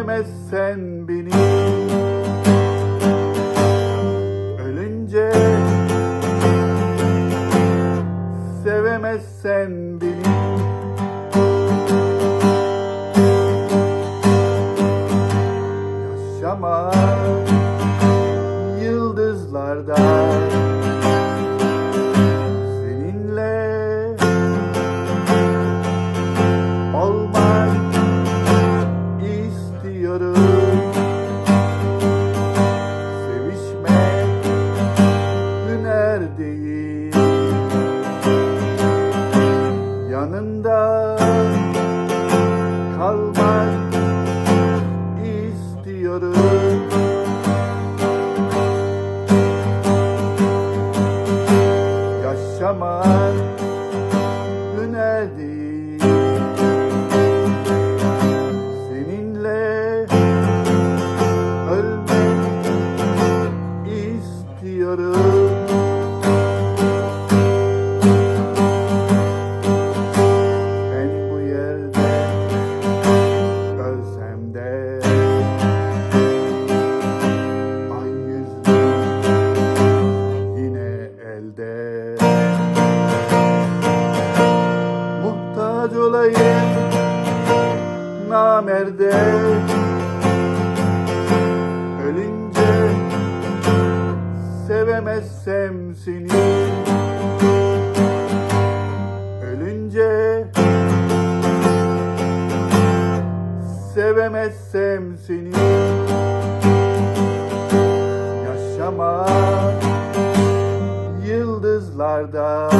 sevmezsen beni. Ölünce sevemezsen beni. Yaşama yıldızlarda. Değil Seninle ölmek istiyorum Ölünce sevemezsem seni. Ölünce sevemezsem seni. Yaşamak yıldızlarda.